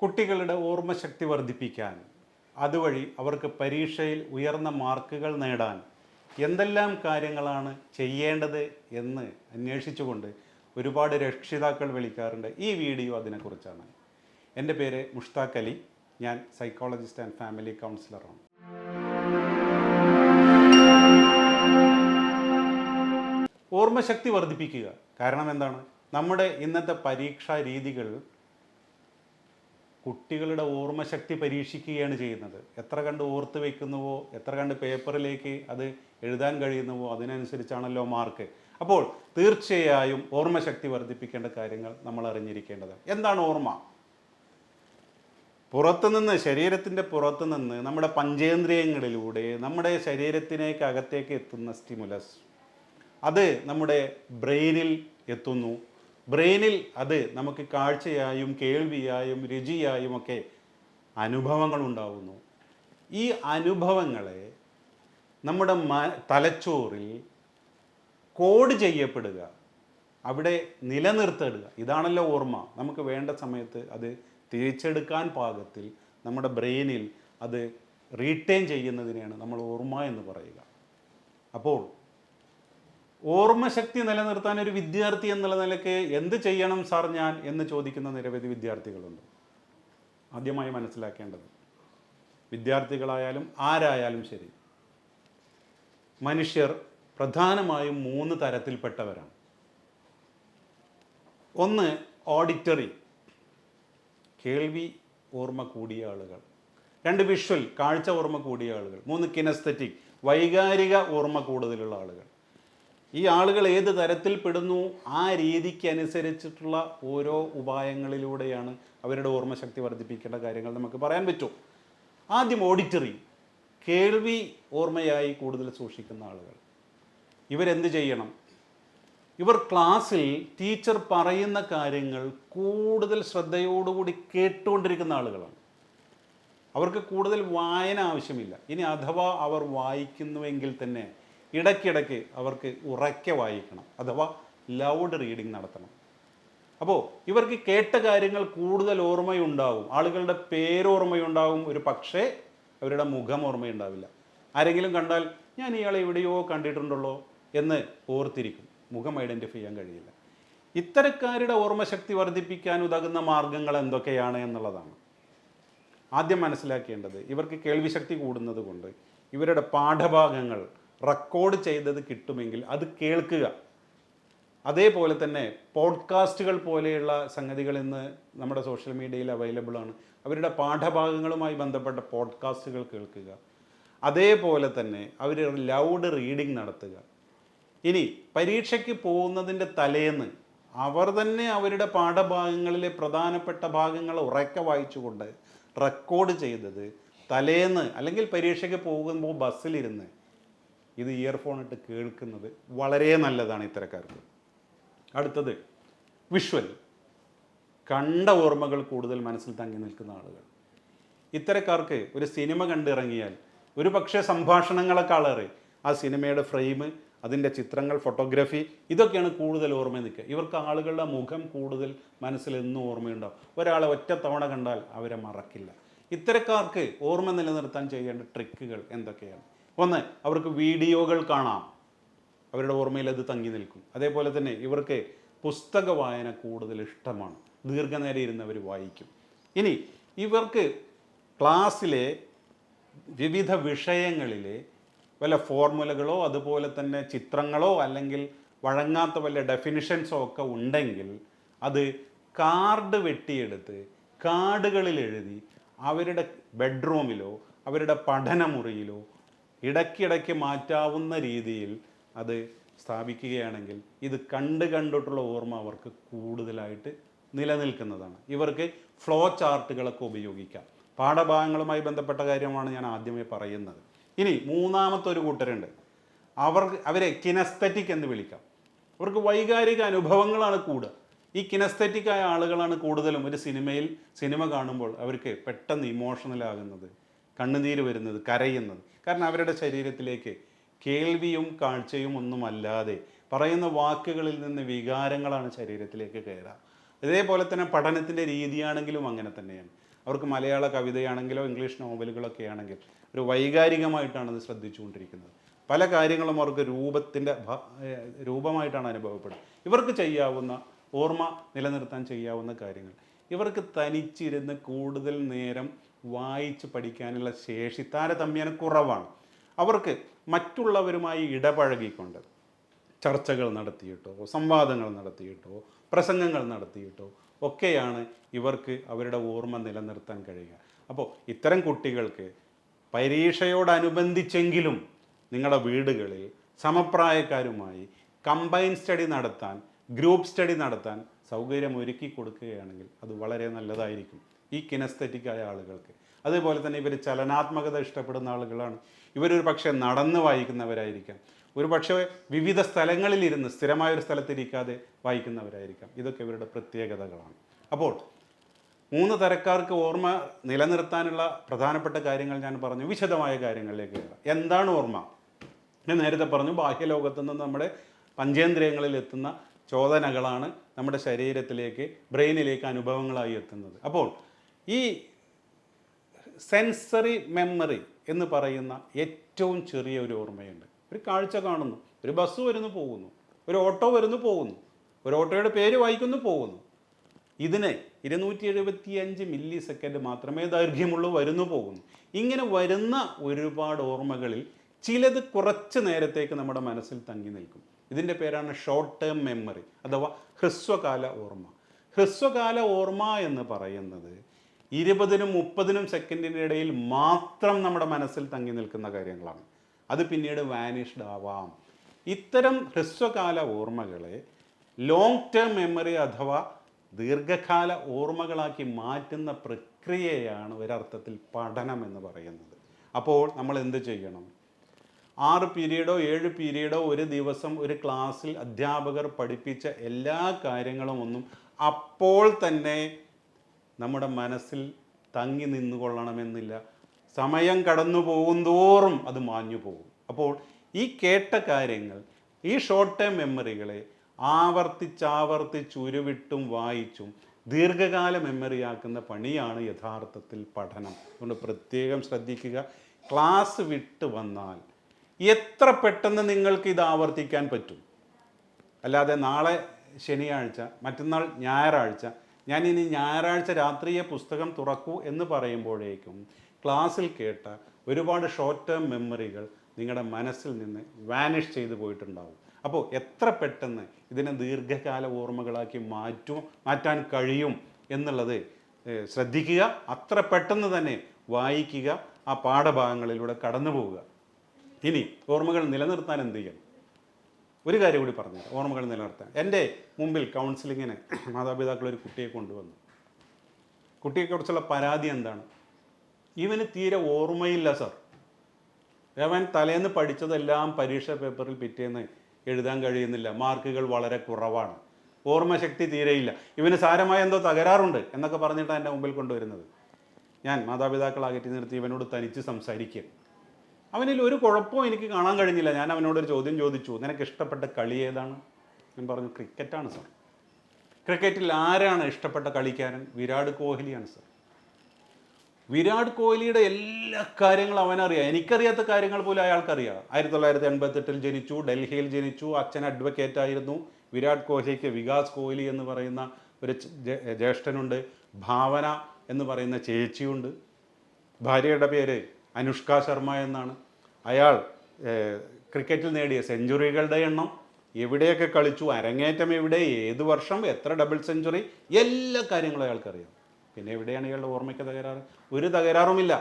കുട്ടികളുടെ ഓർമ്മശക്തി വർദ്ധിപ്പിക്കാൻ അതുവഴി അവർക്ക് പരീക്ഷയിൽ ഉയർന്ന മാർക്കുകൾ നേടാൻ എന്തെല്ലാം കാര്യങ്ങളാണ് ചെയ്യേണ്ടത് എന്ന് അന്വേഷിച്ചുകൊണ്ട് ഒരുപാട് രക്ഷിതാക്കൾ വിളിക്കാറുണ്ട് ഈ വീഡിയോ അതിനെക്കുറിച്ചാണ് എൻ്റെ പേര് മുഷ്താഖ് അലി ഞാൻ സൈക്കോളജിസ്റ്റ് ആൻഡ് ഫാമിലി കൗൺസിലറാണ് ഓർമ്മശക്തി വർദ്ധിപ്പിക്കുക കാരണം എന്താണ് നമ്മുടെ ഇന്നത്തെ പരീക്ഷാ രീതികൾ കുട്ടികളുടെ ഓർമ്മശക്തി പരീക്ഷിക്കുകയാണ് ചെയ്യുന്നത് എത്ര കണ്ട് ഓർത്ത് വയ്ക്കുന്നുവോ എത്ര കണ്ട് പേപ്പറിലേക്ക് അത് എഴുതാൻ കഴിയുന്നുവോ അതിനനുസരിച്ചാണല്ലോ മാർക്ക് അപ്പോൾ തീർച്ചയായും ഓർമ്മശക്തി വർദ്ധിപ്പിക്കേണ്ട കാര്യങ്ങൾ നമ്മൾ അറിഞ്ഞിരിക്കേണ്ടത് എന്താണ് ഓർമ്മ പുറത്തുനിന്ന് ശരീരത്തിൻ്റെ പുറത്തുനിന്ന് നമ്മുടെ പഞ്ചേന്ദ്രിയങ്ങളിലൂടെ നമ്മുടെ ശരീരത്തിനേക്ക് അകത്തേക്ക് എത്തുന്ന സ്റ്റിമുലസ് അത് നമ്മുടെ ബ്രെയിനിൽ എത്തുന്നു ബ്രെയിനിൽ അത് നമുക്ക് കാഴ്ചയായും കേൾവിയായും രുചിയായും ഒക്കെ അനുഭവങ്ങൾ ഉണ്ടാവുന്നു ഈ അനുഭവങ്ങളെ നമ്മുടെ മ തലച്ചോറിൽ കോഡ് ചെയ്യപ്പെടുക അവിടെ നിലനിർത്തിടുക ഇതാണല്ലോ ഓർമ്മ നമുക്ക് വേണ്ട സമയത്ത് അത് തിരിച്ചെടുക്കാൻ പാകത്തിൽ നമ്മുടെ ബ്രെയിനിൽ അത് റീറ്റെയിൻ ചെയ്യുന്നതിനെയാണ് നമ്മൾ ഓർമ്മ എന്ന് പറയുക അപ്പോൾ ഓർമ്മശക്തി നിലനിർത്താൻ ഒരു വിദ്യാർത്ഥി എന്നുള്ള നിലയ്ക്ക് എന്ത് ചെയ്യണം സാർ ഞാൻ എന്ന് ചോദിക്കുന്ന നിരവധി വിദ്യാർത്ഥികളുണ്ട് ആദ്യമായി മനസ്സിലാക്കേണ്ടത് വിദ്യാർത്ഥികളായാലും ആരായാലും ശരി മനുഷ്യർ പ്രധാനമായും മൂന്ന് തരത്തിൽപ്പെട്ടവരാണ് ഒന്ന് ഓഡിറ്ററി കേൾവി ഓർമ്മ കൂടിയ ആളുകൾ രണ്ട് വിഷ്വൽ കാഴ്ച ഓർമ്മ കൂടിയ ആളുകൾ മൂന്ന് കിനസ്തറ്റിക് വൈകാരിക ഓർമ്മ കൂടുതലുള്ള ആളുകൾ ഈ ആളുകൾ ഏത് തരത്തിൽപ്പെടുന്നു ആ രീതിക്ക് അനുസരിച്ചിട്ടുള്ള ഓരോ ഉപായങ്ങളിലൂടെയാണ് അവരുടെ ഓർമ്മശക്തി വർദ്ധിപ്പിക്കേണ്ട കാര്യങ്ങൾ നമുക്ക് പറയാൻ പറ്റും ആദ്യം ഓഡിറ്ററി കേൾവി ഓർമ്മയായി കൂടുതൽ സൂക്ഷിക്കുന്ന ആളുകൾ ഇവരെന്ത് ചെയ്യണം ഇവർ ക്ലാസ്സിൽ ടീച്ചർ പറയുന്ന കാര്യങ്ങൾ കൂടുതൽ ശ്രദ്ധയോടുകൂടി കേട്ടുകൊണ്ടിരിക്കുന്ന ആളുകളാണ് അവർക്ക് കൂടുതൽ വായന ആവശ്യമില്ല ഇനി അഥവാ അവർ വായിക്കുന്നുവെങ്കിൽ തന്നെ ഇടയ്ക്കിടയ്ക്ക് അവർക്ക് ഉറക്കെ വായിക്കണം അഥവാ ലൗഡ് റീഡിംഗ് നടത്തണം അപ്പോൾ ഇവർക്ക് കേട്ട കാര്യങ്ങൾ കൂടുതൽ ഓർമ്മയുണ്ടാവും ആളുകളുടെ പേരോർമ്മയുണ്ടാവും ഒരു പക്ഷേ അവരുടെ മുഖം ഓർമ്മയുണ്ടാവില്ല ആരെങ്കിലും കണ്ടാൽ ഞാൻ ഇയാളെ എവിടെയോ കണ്ടിട്ടുണ്ടല്ലോ എന്ന് ഓർത്തിരിക്കും മുഖം ഐഡൻറ്റിഫൈ ചെയ്യാൻ കഴിയില്ല ഇത്തരക്കാരുടെ ഓർമ്മശക്തി വർദ്ധിപ്പിക്കാൻ ഉതകുന്ന മാർഗങ്ങൾ എന്തൊക്കെയാണ് എന്നുള്ളതാണ് ആദ്യം മനസ്സിലാക്കേണ്ടത് ഇവർക്ക് കേൾവിശക്തി കൂടുന്നത് കൊണ്ട് ഇവരുടെ പാഠഭാഗങ്ങൾ റെക്കോർഡ് ചെയ്തത് കിട്ടുമെങ്കിൽ അത് കേൾക്കുക അതേപോലെ തന്നെ പോഡ്കാസ്റ്റുകൾ പോലെയുള്ള സംഗതികൾ ഇന്ന് നമ്മുടെ സോഷ്യൽ മീഡിയയിൽ അവൈലബിൾ ആണ് അവരുടെ പാഠഭാഗങ്ങളുമായി ബന്ധപ്പെട്ട പോഡ്കാസ്റ്റുകൾ കേൾക്കുക അതേപോലെ തന്നെ അവർ ലൗഡ് റീഡിംഗ് നടത്തുക ഇനി പരീക്ഷയ്ക്ക് പോകുന്നതിൻ്റെ തലേന്ന് അവർ തന്നെ അവരുടെ പാഠഭാഗങ്ങളിലെ പ്രധാനപ്പെട്ട ഭാഗങ്ങൾ ഉറക്കെ വായിച്ചുകൊണ്ട് റെക്കോർഡ് ചെയ്തത് തലേന്ന് അല്ലെങ്കിൽ പരീക്ഷയ്ക്ക് പോകുമ്പോൾ ബസ്സിലിരുന്ന് ഇത് ഇയർഫോൺ ഇട്ട് കേൾക്കുന്നത് വളരെ നല്ലതാണ് ഇത്തരക്കാർക്ക് അടുത്തത് വിഷ്വൽ കണ്ട ഓർമ്മകൾ കൂടുതൽ മനസ്സിൽ തങ്ങി നിൽക്കുന്ന ആളുകൾ ഇത്തരക്കാർക്ക് ഒരു സിനിമ കണ്ടിറങ്ങിയാൽ ഒരു പക്ഷേ സംഭാഷണങ്ങളെക്കാളേറെ ആ സിനിമയുടെ ഫ്രെയിം അതിൻ്റെ ചിത്രങ്ങൾ ഫോട്ടോഗ്രാഫി ഇതൊക്കെയാണ് കൂടുതൽ ഓർമ്മ നിൽക്കുക ഇവർക്ക് ആളുകളുടെ മുഖം കൂടുതൽ മനസ്സിൽ എന്നും ഓർമ്മയുണ്ടാവും ഒരാളെ ഒറ്റ തവണ കണ്ടാൽ അവരെ മറക്കില്ല ഇത്തരക്കാർക്ക് ഓർമ്മ നിലനിർത്താൻ ചെയ്യേണ്ട ട്രിക്കുകൾ എന്തൊക്കെയാണ് ഒന്ന് അവർക്ക് വീഡിയോകൾ കാണാം അവരുടെ ഓർമ്മയിൽ അത് തങ്ങി നിൽക്കും അതേപോലെ തന്നെ ഇവർക്ക് പുസ്തക വായന കൂടുതൽ ഇഷ്ടമാണ് ദീർഘനേരം ഇരുന്നവർ വായിക്കും ഇനി ഇവർക്ക് ക്ലാസ്സിലെ വിവിധ വിഷയങ്ങളിലെ വല്ല ഫോർമുലകളോ അതുപോലെ തന്നെ ചിത്രങ്ങളോ അല്ലെങ്കിൽ വഴങ്ങാത്ത വല്ല ഡെഫിനിഷൻസോ ഒക്കെ ഉണ്ടെങ്കിൽ അത് കാർഡ് വെട്ടിയെടുത്ത് കാർഡുകളിൽ എഴുതി അവരുടെ ബെഡ്റൂമിലോ അവരുടെ പഠനമുറിയിലോ ഇടയ്ക്കിടയ്ക്ക് മാറ്റാവുന്ന രീതിയിൽ അത് സ്ഥാപിക്കുകയാണെങ്കിൽ ഇത് കണ്ട് കണ്ടിട്ടുള്ള ഓർമ്മ അവർക്ക് കൂടുതലായിട്ട് നിലനിൽക്കുന്നതാണ് ഇവർക്ക് ഫ്ലോ ചാർട്ടുകളൊക്കെ ഉപയോഗിക്കാം പാഠഭാഗങ്ങളുമായി ബന്ധപ്പെട്ട കാര്യമാണ് ഞാൻ ആദ്യമേ പറയുന്നത് ഇനി മൂന്നാമത്തെ ഒരു കൂട്ടരുണ്ട് അവർ അവരെ കിനസ്തറ്റിക് എന്ന് വിളിക്കാം അവർക്ക് വൈകാരിക അനുഭവങ്ങളാണ് കൂടുക ഈ കിനസ്തറ്റിക് ആയ ആളുകളാണ് കൂടുതലും ഒരു സിനിമയിൽ സിനിമ കാണുമ്പോൾ അവർക്ക് പെട്ടെന്ന് ഇമോഷണൽ ആകുന്നത് കണ്ണുനീര് വരുന്നത് കരയുന്നത് കാരണം അവരുടെ ശരീരത്തിലേക്ക് കേൾവിയും കാഴ്ചയും ഒന്നുമല്ലാതെ പറയുന്ന വാക്കുകളിൽ നിന്ന് വികാരങ്ങളാണ് ശരീരത്തിലേക്ക് കയറുക ഇതേപോലെ തന്നെ പഠനത്തിൻ്റെ രീതിയാണെങ്കിലും അങ്ങനെ തന്നെയാണ് അവർക്ക് മലയാള കവിതയാണെങ്കിലോ ഇംഗ്ലീഷ് നോവലുകളൊക്കെ ആണെങ്കിൽ ഒരു വൈകാരികമായിട്ടാണ് അത് ശ്രദ്ധിച്ചുകൊണ്ടിരിക്കുന്നത് പല കാര്യങ്ങളും അവർക്ക് രൂപത്തിൻ്റെ രൂപമായിട്ടാണ് അനുഭവപ്പെടുന്നത് ഇവർക്ക് ചെയ്യാവുന്ന ഓർമ്മ നിലനിർത്താൻ ചെയ്യാവുന്ന കാര്യങ്ങൾ ഇവർക്ക് തനിച്ചിരുന്ന് കൂടുതൽ നേരം വായിച്ച് പഠിക്കാനുള്ള ശേഷി താരതമ്യേന കുറവാണ് അവർക്ക് മറ്റുള്ളവരുമായി ഇടപഴകിക്കൊണ്ട് ചർച്ചകൾ നടത്തിയിട്ടോ സംവാദങ്ങൾ നടത്തിയിട്ടോ പ്രസംഗങ്ങൾ നടത്തിയിട്ടോ ഒക്കെയാണ് ഇവർക്ക് അവരുടെ ഓർമ്മ നിലനിർത്താൻ കഴിയുക അപ്പോൾ ഇത്തരം കുട്ടികൾക്ക് പരീക്ഷയോടനുബന്ധിച്ചെങ്കിലും നിങ്ങളുടെ വീടുകളിൽ സമപ്രായക്കാരുമായി കമ്പൈൻ സ്റ്റഡി നടത്താൻ ഗ്രൂപ്പ് സ്റ്റഡി നടത്താൻ സൗകര്യം ഒരുക്കി കൊടുക്കുകയാണെങ്കിൽ അത് വളരെ നല്ലതായിരിക്കും ഈ ആയ ആളുകൾക്ക് അതുപോലെ തന്നെ ഇവർ ചലനാത്മകത ഇഷ്ടപ്പെടുന്ന ആളുകളാണ് ഇവരൊരു പക്ഷേ നടന്ന് വായിക്കുന്നവരായിരിക്കാം ഒരു പക്ഷേ വിവിധ സ്ഥലങ്ങളിലിരുന്ന് സ്ഥിരമായ ഒരു സ്ഥലത്തിരിക്കാതെ വായിക്കുന്നവരായിരിക്കാം ഇതൊക്കെ ഇവരുടെ പ്രത്യേകതകളാണ് അപ്പോൾ മൂന്ന് തരക്കാർക്ക് ഓർമ്മ നിലനിർത്താനുള്ള പ്രധാനപ്പെട്ട കാര്യങ്ങൾ ഞാൻ പറഞ്ഞു വിശദമായ കാര്യങ്ങളിലേക്ക് കയറാം എന്താണ് ഓർമ്മ ഞാൻ നേരത്തെ പറഞ്ഞു ബാഹ്യലോകത്തു നിന്ന് നമ്മുടെ പഞ്ചേന്ദ്രിയങ്ങളിൽ എത്തുന്ന ചോദനകളാണ് നമ്മുടെ ശരീരത്തിലേക്ക് ബ്രെയിനിലേക്ക് അനുഭവങ്ങളായി എത്തുന്നത് അപ്പോൾ ഈ സെൻസറി മെമ്മറി എന്ന് പറയുന്ന ഏറ്റവും ചെറിയ ഒരു ഓർമ്മയുണ്ട് ഒരു കാഴ്ച കാണുന്നു ഒരു ബസ് വരുന്നു പോകുന്നു ഒരു ഓട്ടോ വരുന്നു പോകുന്നു ഒരു ഓട്ടോയുടെ പേര് വായിക്കുന്നു പോകുന്നു ഇതിന് ഇരുന്നൂറ്റി എഴുപത്തി അഞ്ച് മില്ലി സെക്കൻഡ് മാത്രമേ ദൈർഘ്യമുള്ളൂ വരുന്നു പോകുന്നു ഇങ്ങനെ വരുന്ന ഒരുപാട് ഓർമ്മകളിൽ ചിലത് കുറച്ച് നേരത്തേക്ക് നമ്മുടെ മനസ്സിൽ തങ്ങി നിൽക്കും ഇതിൻ്റെ പേരാണ് ഷോർട്ട് ടേം മെമ്മറി അഥവാ ഹ്രസ്വകാല ഓർമ്മ ഹ്രസ്വകാല ഓർമ്മ എന്ന് പറയുന്നത് ഇരുപതിനും മുപ്പതിനും സെക്കൻഡിനിടയിൽ മാത്രം നമ്മുടെ മനസ്സിൽ തങ്ങി നിൽക്കുന്ന കാര്യങ്ങളാണ് അത് പിന്നീട് വാനിഷ്ഡ് ആവാം ഇത്തരം ഹ്രസ്വകാല ഓർമ്മകളെ ലോങ് ടേം മെമ്മറി അഥവാ ദീർഘകാല ഓർമ്മകളാക്കി മാറ്റുന്ന പ്രക്രിയയാണ് ഒരർത്ഥത്തിൽ പഠനം എന്ന് പറയുന്നത് അപ്പോൾ നമ്മൾ എന്ത് ചെയ്യണം ആറ് പീരീഡോ ഏഴ് പീരീഡോ ഒരു ദിവസം ഒരു ക്ലാസ്സിൽ അധ്യാപകർ പഠിപ്പിച്ച എല്ലാ കാര്യങ്ങളും ഒന്നും അപ്പോൾ തന്നെ നമ്മുടെ മനസ്സിൽ തങ്ങി നിന്നുകൊള്ളണമെന്നില്ല സമയം കടന്നു പോകും തോറും അത് മാഞ്ഞു പോകും അപ്പോൾ ഈ കേട്ട കാര്യങ്ങൾ ഈ ഷോർട്ട് ടേം മെമ്മറികളെ ആവർത്തിച്ചാവർത്തിച്ച് ഉരുവിട്ടും വായിച്ചും ദീർഘകാല മെമ്മറിയാക്കുന്ന പണിയാണ് യഥാർത്ഥത്തിൽ പഠനം അതുകൊണ്ട് പ്രത്യേകം ശ്രദ്ധിക്കുക ക്ലാസ് വിട്ട് വന്നാൽ എത്ര പെട്ടെന്ന് നിങ്ങൾക്ക് ഇത് ആവർത്തിക്കാൻ പറ്റും അല്ലാതെ നാളെ ശനിയാഴ്ച മറ്റന്നാൾ ഞായറാഴ്ച ഞാൻ ഇനി ഞായറാഴ്ച രാത്രിയെ പുസ്തകം തുറക്കൂ എന്ന് പറയുമ്പോഴേക്കും ക്ലാസ്സിൽ കേട്ട ഒരുപാട് ഷോർട്ട് ടേം മെമ്മറികൾ നിങ്ങളുടെ മനസ്സിൽ നിന്ന് വാനിഷ് ചെയ്തു പോയിട്ടുണ്ടാവും അപ്പോൾ എത്ര പെട്ടെന്ന് ഇതിനെ ദീർഘകാല ഓർമ്മകളാക്കി മാറ്റും മാറ്റാൻ കഴിയും എന്നുള്ളത് ശ്രദ്ധിക്കുക അത്ര പെട്ടെന്ന് തന്നെ വായിക്കുക ആ പാഠഭാഗങ്ങളിലൂടെ കടന്നു പോവുക ഇനി ഓർമ്മകൾ നിലനിർത്താൻ എന്ത് ചെയ്യണം ഒരു കാര്യം കൂടി പറഞ്ഞു ഓർമ്മകൾ നിലനിർത്താൻ എൻ്റെ മുമ്പിൽ കൗൺസിലിങ്ങിന് മാതാപിതാക്കൾ ഒരു കുട്ടിയെ കൊണ്ടുവന്നു കുട്ടിയെക്കുറിച്ചുള്ള പരാതി എന്താണ് ഇവന് തീരെ ഓർമ്മയില്ല സർ അവൻ തലേന്ന് പഠിച്ചതെല്ലാം പരീക്ഷാ പേപ്പറിൽ പിറ്റേന്ന് എഴുതാൻ കഴിയുന്നില്ല മാർക്കുകൾ വളരെ കുറവാണ് ഓർമ്മശക്തി തീരെയില്ല ഇവന് സാരമായ എന്തോ തകരാറുണ്ട് എന്നൊക്കെ പറഞ്ഞിട്ടാണ് എൻ്റെ മുമ്പിൽ കൊണ്ടുവരുന്നത് ഞാൻ മാതാപിതാക്കൾ അകറ്റി നിർത്തി ഇവനോട് തനിച്ച് സംസാരിക്കുക അവനിൽ ഒരു കുഴപ്പവും എനിക്ക് കാണാൻ കഴിഞ്ഞില്ല ഞാൻ അവനോടൊരു ചോദ്യം ചോദിച്ചു നിനക്ക് ഇഷ്ടപ്പെട്ട കളി ഏതാണ് ഞാൻ പറഞ്ഞു ക്രിക്കറ്റാണ് സർ ക്രിക്കറ്റിൽ ആരാണ് ഇഷ്ടപ്പെട്ട കളിക്കാരൻ വിരാട് കോഹ്ലിയാണ് സർ വിരാട് കോഹ്ലിയുടെ എല്ലാ കാര്യങ്ങളും അവനറിയാം എനിക്കറിയാത്ത കാര്യങ്ങൾ പോലും അയാൾക്കറിയാം ആയിരത്തി തൊള്ളായിരത്തി എൺപത്തെട്ടിൽ ജനിച്ചു ഡൽഹിയിൽ ജനിച്ചു അച്ഛൻ അഡ്വക്കേറ്റ് ആയിരുന്നു വിരാട് കോഹ്ലിക്ക് വികാസ് കോഹ്ലി എന്ന് പറയുന്ന ഒരു ജ്യേഷ്ഠനുണ്ട് ഭാവന എന്ന് പറയുന്ന ചേച്ചിയുണ്ട് ഭാര്യയുടെ പേര് അനുഷ്ക ശർമ്മ എന്നാണ് അയാൾ ക്രിക്കറ്റിൽ നേടിയ സെഞ്ചുറികളുടെ എണ്ണം എവിടെയൊക്കെ കളിച്ചു അരങ്ങേറ്റം എവിടെ ഏത് വർഷം എത്ര ഡബിൾ സെഞ്ചുറി എല്ലാ കാര്യങ്ങളും അയാൾക്കറിയാം പിന്നെ എവിടെയാണ് ഇയാളുടെ ഓർമ്മയ്ക്ക് തകരാറ് ഒരു തകരാറുമില്ല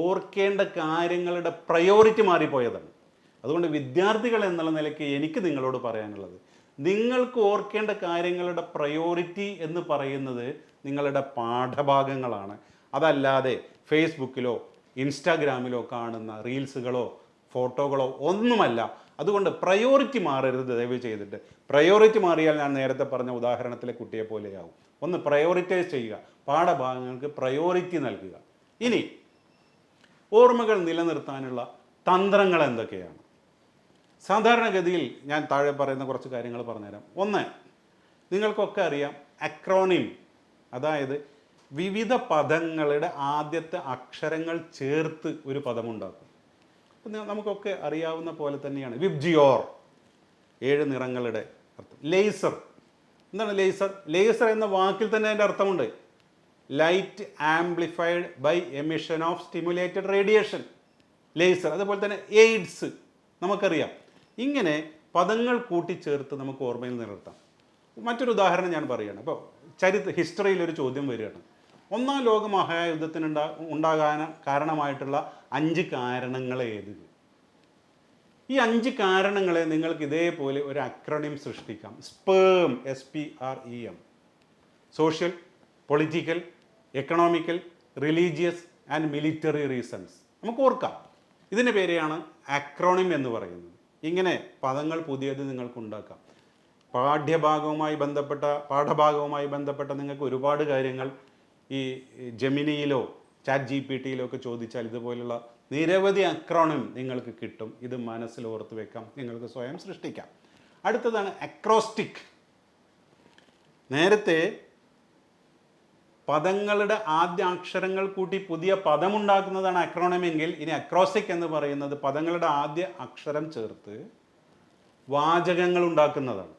ഓർക്കേണ്ട കാര്യങ്ങളുടെ പ്രയോറിറ്റി മാറിപ്പോയതാണ് അതുകൊണ്ട് വിദ്യാർത്ഥികൾ എന്നുള്ള നിലയ്ക്ക് എനിക്ക് നിങ്ങളോട് പറയാനുള്ളത് നിങ്ങൾക്ക് ഓർക്കേണ്ട കാര്യങ്ങളുടെ പ്രയോറിറ്റി എന്ന് പറയുന്നത് നിങ്ങളുടെ പാഠഭാഗങ്ങളാണ് അതല്ലാതെ ഫേസ്ബുക്കിലോ ഇൻസ്റ്റാഗ്രാമിലോ കാണുന്ന റീൽസുകളോ ഫോട്ടോകളോ ഒന്നുമല്ല അതുകൊണ്ട് പ്രയോറിറ്റി മാറരുത് ദയവ് ചെയ്തിട്ട് പ്രയോറിറ്റി മാറിയാൽ ഞാൻ നേരത്തെ പറഞ്ഞ ഉദാഹരണത്തിലെ കുട്ടിയെ പോലെയാവും ഒന്ന് പ്രയോറിറ്റൈസ് ചെയ്യുക പാഠഭാഗങ്ങൾക്ക് പ്രയോറിറ്റി നൽകുക ഇനി ഓർമ്മകൾ നിലനിർത്താനുള്ള തന്ത്രങ്ങൾ എന്തൊക്കെയാണ് സാധാരണഗതിയിൽ ഞാൻ താഴെ പറയുന്ന കുറച്ച് കാര്യങ്ങൾ പറഞ്ഞുതരാം ഒന്ന് നിങ്ങൾക്കൊക്കെ അറിയാം അക്രോണിം അതായത് വിവിധ പദങ്ങളുടെ ആദ്യത്തെ അക്ഷരങ്ങൾ ചേർത്ത് ഒരു പദമുണ്ടാക്കും നമുക്കൊക്കെ അറിയാവുന്ന പോലെ തന്നെയാണ് വിബ്ജിയോർ ഏഴ് നിറങ്ങളുടെ അർത്ഥം ലേസർ എന്താണ് ലേസർ ലേസർ എന്ന വാക്കിൽ തന്നെ അതിൻ്റെ അർത്ഥമുണ്ട് light amplified by emission of stimulated radiation laser അതുപോലെ തന്നെ എയ്ഡ്സ് നമുക്കറിയാം ഇങ്ങനെ പദങ്ങൾ കൂട്ടിച്ചേർത്ത് നമുക്ക് ഓർമ്മയിൽ നിലനിർത്താം മറ്റൊരു ഉദാഹരണം ഞാൻ പറയുകയാണ് അപ്പോൾ ചരിത്ര ഹിസ്റ്ററിയിൽ ഒരു ചോദ്യം വരികയാണ് ഒന്നാം ലോക മഹായുദ്ധത്തിന് ഉണ്ടാകാൻ കാരണമായിട്ടുള്ള അഞ്ച് കാരണങ്ങൾ ഏത് ഈ അഞ്ച് കാരണങ്ങളെ നിങ്ങൾക്ക് ഇതേപോലെ ഒരു അക്രണിം സൃഷ്ടിക്കാം sperm S P R E M social political economical religious and military reasons നമുക്ക് ഓർക്കാം ഇതിൻ്റെ പേരെയാണ് അക്രോണിം എന്ന് പറയുന്നത് ഇങ്ങനെ പദങ്ങൾ പുതിയത് നിങ്ങൾക്ക് ഉണ്ടാക്കാം പാഠ്യഭാഗവുമായി ബന്ധപ്പെട്ട പാഠഭാഗവുമായി ബന്ധപ്പെട്ട നിങ്ങൾക്ക് ഒരുപാട് കാര്യങ്ങൾ ഈ ജെമിനിയിലോ ചാറ്റ് ജി പി ടിയിലോ ഒക്കെ ചോദിച്ചാൽ ഇതുപോലുള്ള നിരവധി അക്രോണിം നിങ്ങൾക്ക് കിട്ടും ഇത് മനസ്സിൽ ഓർത്ത് വെക്കാം നിങ്ങൾക്ക് സ്വയം സൃഷ്ടിക്കാം അടുത്തതാണ് അക്രോസ്റ്റിക് നേരത്തെ പദങ്ങളുടെ ആദ്യ അക്ഷരങ്ങൾ കൂട്ടി പുതിയ പദമുണ്ടാക്കുന്നതാണ് അക്രോണമെങ്കിൽ ഇനി അക്രോസ്റ്റിക് എന്ന് പറയുന്നത് പദങ്ങളുടെ ആദ്യ അക്ഷരം ചേർത്ത് വാചകങ്ങൾ ഉണ്ടാക്കുന്നതാണ്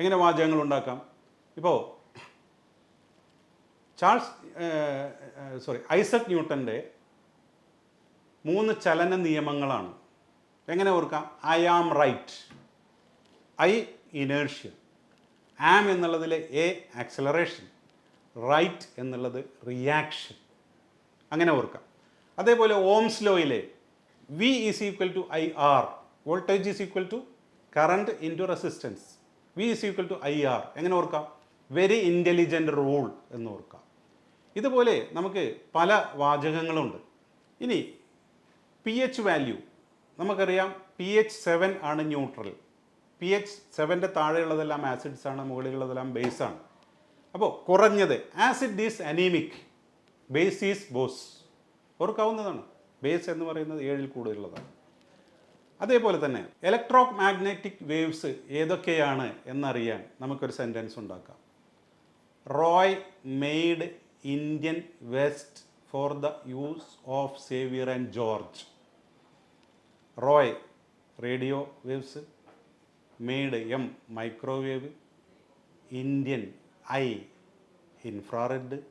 എങ്ങനെ വാചകങ്ങൾ ഉണ്ടാക്കാം ഇപ്പോൾ ചാൾസ് സോറി ഐസക് ന്യൂട്ടൻ്റെ മൂന്ന് ചലന നിയമങ്ങളാണ് എങ്ങനെ ഓർക്കാം I am right I inertia am എന്നുള്ളതിലെ A acceleration right എന്നുള്ളത് റിയാക്ഷൻ അങ്ങനെ ഓർക്കാം അതേപോലെ Ohm's ലോയിലെ V is equal to I R voltage is equal to current into resistance V is equal to I R എങ്ങനെ ഓർക്കാം വെരി ഇൻ്റലിജൻറ്റ് റൂൾ എന്ന് ഓർക്കാം ഇതുപോലെ നമുക്ക് പല വാചകങ്ങളുണ്ട് ഇനി പി എച്ച് വാല്യൂ നമുക്കറിയാം പി എച്ച് സെവൻ ആണ് ന്യൂട്രൽ പി എച്ച് സെവൻ്റെ താഴെയുള്ളതെല്ലാം ആസിഡ്സ് ആണ് മുകളിലുള്ളതെല്ലാം ബേസ് ആണ് അപ്പോൾ കുറഞ്ഞത് acid is anaemic base is boss ഓർക്കാവുന്നതാണ് base എന്ന് പറയുന്നത് ഏഴിൽ കൂടുതലുള്ളതാണ് അതേപോലെ തന്നെ ഇലക്ട്രോ മാഗ്നറ്റിക് വേവ്സ് ഏതൊക്കെയാണ് എന്നറിയാൻ നമുക്കൊരു സെൻറ്റൻസ് ഉണ്ടാക്കാം Roy made Indian West for the use of Xavier and George. Roy, radio waves. Made, M, microwave. Indian, I, infrared.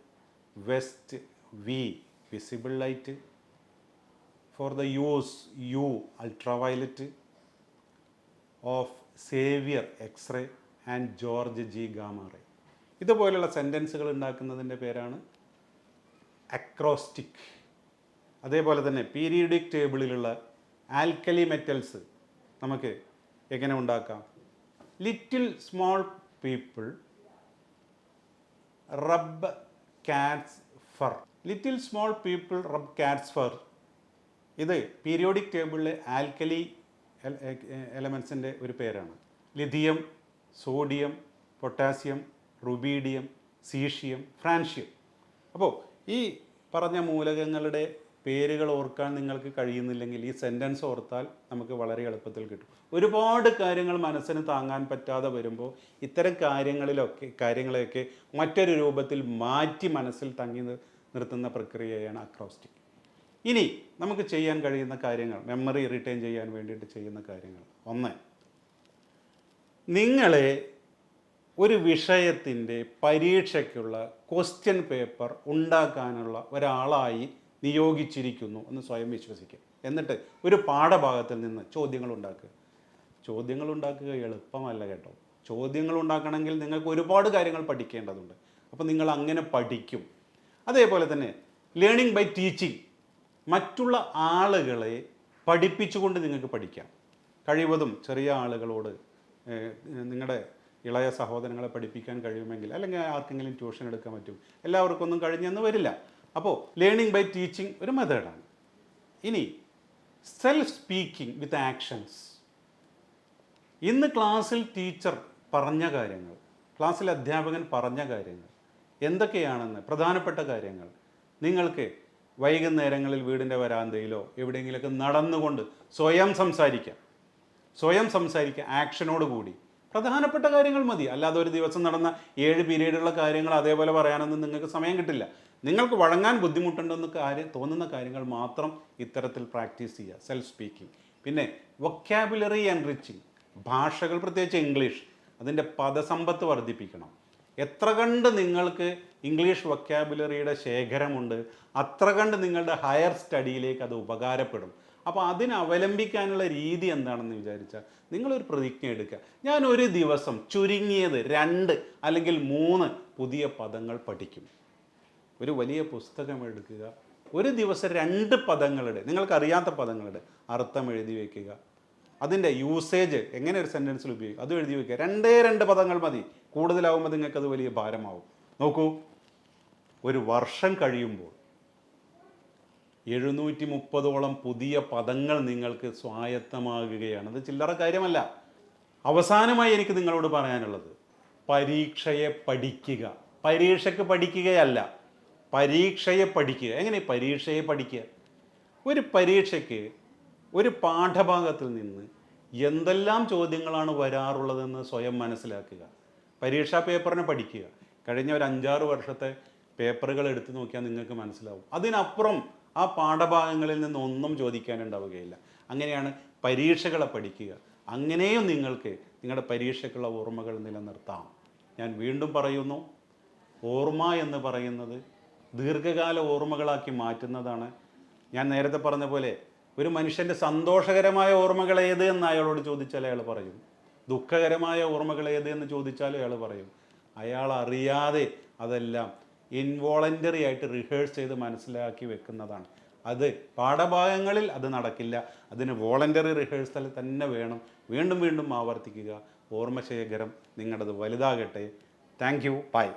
West, V, visible light. For the use, U, ultraviolet. Of Xavier X-ray and George G. gamma ray. ഇതുപോലുള്ള സെൻറ്റൻസുകൾ ഉണ്ടാക്കുന്നതിൻ്റെ പേരാണ് acrostic അതേപോലെ തന്നെ periodic ടേബിളിലുള്ള alkali metals നമുക്ക് എങ്ങനെ ഉണ്ടാക്കാം little small people rub cats fur little small people rub cats fur ഇത് periodic ടേബിളിലെ alkali എലമെൻസിൻ്റെ ഒരു പേരാണ് lithium sodium potassium rubidium caesium francium അപ്പോൾ ഈ പറഞ്ഞ മൂലകങ്ങളുടെ പേരുകൾ ഓർക്കാൻ നിങ്ങൾക്ക് കഴിയുന്നില്ലെങ്കിൽ ഈ സെൻറ്റൻസ് ഓർത്താൽ നമുക്ക് വളരെ എളുപ്പത്തിൽ കിട്ടും ഒരുപാട് കാര്യങ്ങൾ മനസ്സിന് താങ്ങാൻ പറ്റാതെ വരുമ്പോൾ ഇത്തരം കാര്യങ്ങളിലൊക്കെ കാര്യങ്ങളെയൊക്കെ മറ്റൊരു രൂപത്തിൽ മാറ്റി മനസ്സിൽ തങ്ങി നിർത്തുന്ന പ്രക്രിയയാണ് അക്രോസ്റ്റിക് ഇനി നമുക്ക് ചെയ്യാൻ കഴിയുന്ന കാര്യങ്ങൾ മെമ്മറി റിട്ടേൺ ചെയ്യാൻ വേണ്ടിയിട്ട് ചെയ്യുന്ന കാര്യങ്ങൾ ഒന്ന് നിങ്ങളെ ഒരു വിഷയത്തിൻ്റെ പരീക്ഷയ്ക്കുള്ള ക്വസ്റ്റ്യൻ പേപ്പർ ഉണ്ടാക്കാനുള്ള ഒരാളായി നിയോഗിച്ചിരിക്കുന്നു എന്ന് സ്വയം വിശ്വസിക്കുക എന്നിട്ട് ഒരു പാഠഭാഗത്തിൽ നിന്ന് ചോദ്യങ്ങൾ ഉണ്ടാക്കുക ചോദ്യങ്ങൾ ഉണ്ടാക്കുക എളുപ്പമല്ല കേട്ടോ ചോദ്യങ്ങൾ ഉണ്ടാക്കണമെങ്കിൽ നിങ്ങൾക്ക് ഒരുപാട് കാര്യങ്ങൾ പഠിക്കേണ്ടതുണ്ട് അപ്പോൾ നിങ്ങൾ അങ്ങനെ പഠിക്കും അതേപോലെ തന്നെ ലേണിംഗ് ബൈ ടീച്ചിങ് മറ്റുള്ള ആളുകളെ പഠിപ്പിച്ചുകൊണ്ട് നിങ്ങൾക്ക് പഠിക്കാം കഴിവതും ചെറിയ ആളുകളോട് നിങ്ങളുടെ ഇളയ സഹോദരങ്ങളെ പഠിപ്പിക്കാൻ കഴിയുമെങ്കിൽ അല്ലെങ്കിൽ ആർക്കെങ്കിലും ട്യൂഷൻ എടുക്കാൻ പറ്റും എല്ലാവർക്കും ഒന്നും കഴിഞ്ഞെന്ന് വരില്ല അപ്പോൾ ലേണിംഗ് ബൈ ടീച്ചിങ് ഒരു മെത്തേഡാണ് ഇനി സെൽഫ് സ്പീക്കിംഗ് വിത്ത് ആക്ഷൻസ് ഇന്ന് ക്ലാസ്സിൽ ടീച്ചർ പറഞ്ഞ കാര്യങ്ങൾ ക്ലാസ്സിൽ അധ്യാപകൻ പറഞ്ഞ കാര്യങ്ങൾ എന്തൊക്കെയാണെന്ന് പ്രധാനപ്പെട്ട കാര്യങ്ങൾ നിങ്ങൾക്ക് വൈകുന്നേരങ്ങളിൽ വീടിൻ്റെ വരാന്തയിലോ എവിടെയെങ്കിലുമൊക്കെ നടന്നുകൊണ്ട് സ്വയം സംസാരിക്കാം സ്വയം സംസാരിക്കുക ആക്ഷനോട് കൂടി പ്രധാനപ്പെട്ട കാര്യങ്ങൾ മതി അല്ലാതെ ഒരു ദിവസം നടന്ന ഏഴ് പീരീഡുള്ള കാര്യങ്ങൾ അതേപോലെ പറയാനൊന്നും നിങ്ങൾക്ക് സമയം കിട്ടില്ല നിങ്ങൾക്ക് വഴങ്ങാൻ ബുദ്ധിമുട്ടുണ്ടെന്ന് കാര്യം തോന്നുന്ന കാര്യങ്ങൾ മാത്രം ഇത്തരത്തിൽ പ്രാക്ടീസ് ചെയ്യുക സെൽഫ് സ്പീക്കിംഗ് പിന്നെ വൊക്കാബുലറി എൻറിച്ചിങ് ഭാഷകൾ പ്രത്യേകിച്ച് ഇംഗ്ലീഷ് അതിൻ്റെ പദസമ്പത്ത് വർദ്ധിപ്പിക്കണം എത്ര കണ്ട് നിങ്ങൾക്ക് ഇംഗ്ലീഷ് വൊക്കാബുലറിയുടെ ശേഖരമുണ്ട് അത്ര കണ്ട് നിങ്ങളുടെ ഹയർ സ്റ്റഡിയിലേക്ക് അത് ഉപകാരപ്പെടും അപ്പോൾ അതിനെ രീതി എന്താണെന്ന് വിചാരിച്ചാൽ നിങ്ങളൊരു പ്രതിജ്ഞ എടുക്കുക ഞാൻ ഒരു ദിവസം ചുരുങ്ങിയത് രണ്ട് അല്ലെങ്കിൽ മൂന്ന് പുതിയ പദങ്ങൾ പഠിക്കും ഒരു വലിയ പുസ്തകം എടുക്കുക ഒരു ദിവസം രണ്ട് പദങ്ങളുടെ നിങ്ങൾക്കറിയാത്ത പദങ്ങളുടെ അർത്ഥം എഴുതി വയ്ക്കുക അതിൻ്റെ യൂസേജ് എങ്ങനെ ഒരു സെൻറ്റൻസിൽ ഉപയോഗിക്കുക അത് എഴുതി വയ്ക്കുക രണ്ടേ രണ്ട് പദങ്ങൾ മതി കൂടുതലാവുമ്പോൾ നിങ്ങൾക്കത് വലിയ ഭാരമാവും നോക്കൂ ഒരു വർഷം കഴിയുമ്പോൾ എഴുന്നൂറ്റി മുപ്പതോളം പുതിയ പദങ്ങൾ നിങ്ങൾക്ക് സ്വായത്തമാകുകയാണ് അത് ചില്ലറ കാര്യമല്ല അവസാനമായി എനിക്ക് നിങ്ങളോട് പറയാനുള്ളത് പരീക്ഷയെ പഠിക്കുക പരീക്ഷയ്ക്ക് പഠിക്കുകയല്ല പരീക്ഷയെ പഠിക്കുക എങ്ങനെ പരീക്ഷയെ പഠിക്കുക ഒരു പരീക്ഷയ്ക്ക് ഒരു പാഠഭാഗത്തിൽ നിന്ന് എന്തെല്ലാം ചോദ്യങ്ങളാണ് വരാറുള്ളതെന്ന് സ്വയം മനസ്സിലാക്കുക പരീക്ഷാ പേപ്പറിനെ പഠിക്കുക കഴിഞ്ഞ ഒരു അഞ്ചാറ് വർഷത്തെ പേപ്പറുകൾ എടുത്തു നോക്കിയാൽ നിങ്ങൾക്ക് മനസ്സിലാവും അതിനപ്പുറം ആ പാഠഭാഗങ്ങളിൽ നിന്ന് ഒന്നും ചോദിക്കാനുണ്ടാവുകയില്ല അങ്ങനെയാണ് പരീക്ഷകളെ പഠിക്കുക അങ്ങനെയും നിങ്ങൾക്ക് നിങ്ങളുടെ പരീക്ഷയ്ക്കുള്ള ഓർമ്മകൾ നിലനിർത്താം ഞാൻ വീണ്ടും പറയുന്നു ഓർമ്മ എന്ന് പറയുന്നത് ദീർഘകാല ഓർമ്മകളാക്കി മാറ്റുന്നതാണ് ഞാൻ നേരത്തെ പറഞ്ഞ പോലെ ഒരു മനുഷ്യൻ്റെ സന്തോഷകരമായ ഓർമ്മകൾ ഏത് എന്ന് അയാളോട് ചോദിച്ചാൽ അയാൾ പറയും ദുഃഖകരമായ ഓർമ്മകൾ ഏത് എന്ന് ചോദിച്ചാലും അയാൾ പറയും അയാൾ അറിയാതെ അതെല്ലാം ഇൻവോളൻ്ററി ആയിട്ട് റിഹേഴ്സ് ചെയ്ത് മനസ്സിലാക്കി വെക്കുന്നതാണ് അത് പാഠഭാഗങ്ങളിൽ അത് നടക്കില്ല അതിന് വോളണ്ടറി റിഹേഴ്സൽ തന്നെ വേണം വീണ്ടും വീണ്ടും ആവർത്തിക്കുക ഓർമ്മശേഖരം നിങ്ങളത് വലുതാകട്ടെ താങ്ക് യു ബൈ